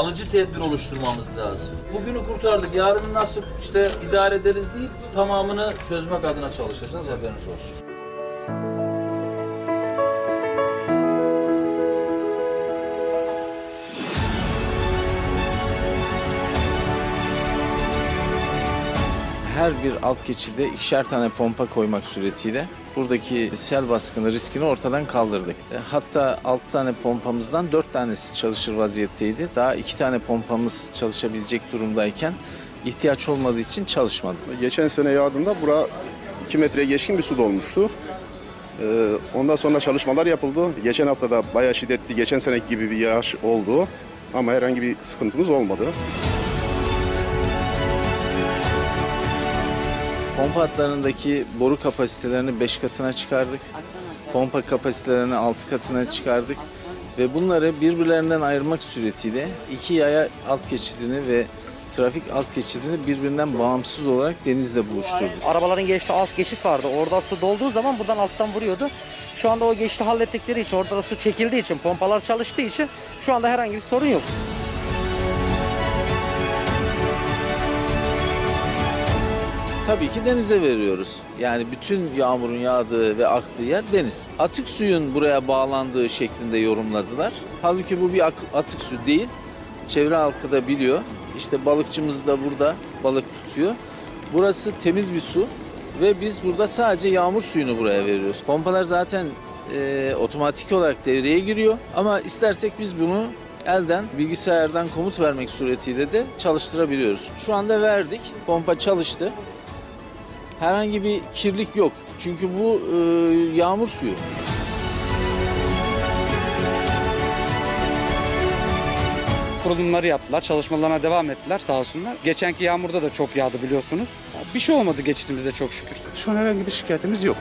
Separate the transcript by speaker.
Speaker 1: Alıcı tedbir oluşturmamız lazım. Bugünü kurtardık. Yarını nasıl işte idare ederiz değil, tamamını çözmek adına çalışacağız. Haberiniz olsun.
Speaker 2: her bir alt geçide ikişer tane pompa koymak suretiyle buradaki sel baskını riskini ortadan kaldırdık. E, Hatta 6 tane pompamızdan 4 tanesi çalışır vaziyetteydi. Daha 2 tane pompamız çalışabilecek durumdayken ihtiyaç olmadığı için çalışmadı.
Speaker 3: Geçen sene yağdığında bura 2 metreye geçkin bir su dolmuştu. Ee, ondan sonra çalışmalar yapıldı. Geçen hafta da bayağı şiddetli, geçen seneki gibi bir yağış oldu. Ama herhangi bir sıkıntımız olmadı.
Speaker 2: Pompa hatlarındaki boru kapasitelerini 5 katına çıkardık. Pompa kapasitelerini 6 katına çıkardık. Ve bunları birbirlerinden ayırmak suretiyle iki yaya alt geçidini ve trafik alt geçidini birbirinden bağımsız olarak denizle buluşturduk.
Speaker 4: Arabaların geçtiği alt geçit vardı. Orada su dolduğu zaman buradan alttan vuruyordu. Şu anda o geçti hallettikleri için, orada da su çekildiği için, pompalar çalıştığı için şu anda herhangi bir sorun yok.
Speaker 2: Tabii ki denize veriyoruz. Yani bütün yağmurun yağdığı ve aktığı yer deniz. Atık suyun buraya bağlandığı şeklinde yorumladılar. Halbuki bu bir atık su değil. Çevre halkı da biliyor. İşte balıkçımız da burada balık tutuyor. Burası temiz bir su ve biz burada sadece yağmur suyunu buraya veriyoruz. Pompalar zaten e, otomatik olarak devreye giriyor. Ama istersek biz bunu elden, bilgisayardan komut vermek suretiyle de çalıştırabiliyoruz. Şu anda verdik. Pompa çalıştı. Herhangi bir kirlilik yok. Çünkü bu e, yağmur suyu.
Speaker 5: kurulumları yaptılar. Çalışmalarına devam ettiler sağ olsunlar. Geçenki yağmurda da çok yağdı biliyorsunuz. Bir şey olmadı geçitimizde çok şükür.
Speaker 3: Şu an herhangi bir şikayetimiz yok.